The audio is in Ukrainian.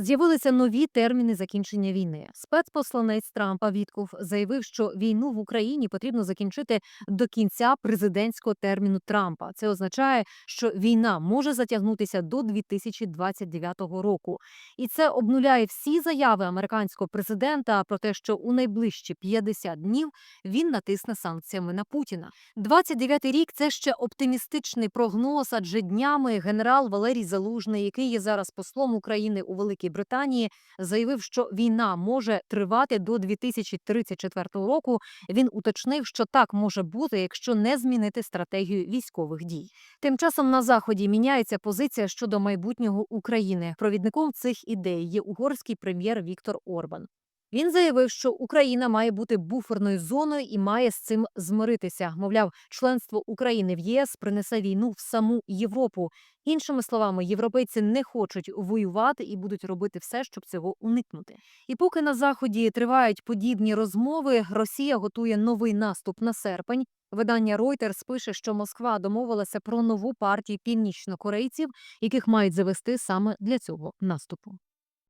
З'явилися нові терміни закінчення війни. Спецпосланець Трампа Вітков заявив, що війну в Україні потрібно закінчити до кінця президентського терміну Трампа. Це означає, що війна може затягнутися до 2029 року, і це обнуляє всі заяви американського президента про те, що у найближчі 50 днів він натисне санкціями на Путіна. 29-й рік це ще оптимістичний прогноз, адже днями генерал Валерій Залужний, який є зараз послом України у Великій Британії, заявив, що війна може тривати до 2034 року. Він уточнив, що так може бути, якщо не змінити стратегію військових дій. Тим часом на заході міняється позиція щодо майбутнього України. Провідником цих ідей є угорський прем'єр Віктор Орбан. Він заявив, що Україна має бути буферною зоною і має з цим змиритися. Мовляв, членство України в ЄС принесе війну в саму Європу. Іншими словами, європейці не хочуть воювати і будуть робити все, щоб цього уникнути. І поки на заході тривають подібні розмови, Росія готує новий наступ на серпень. Видання Reuters пише, що Москва домовилася про нову партію північнокорейців, яких мають завести саме для цього наступу.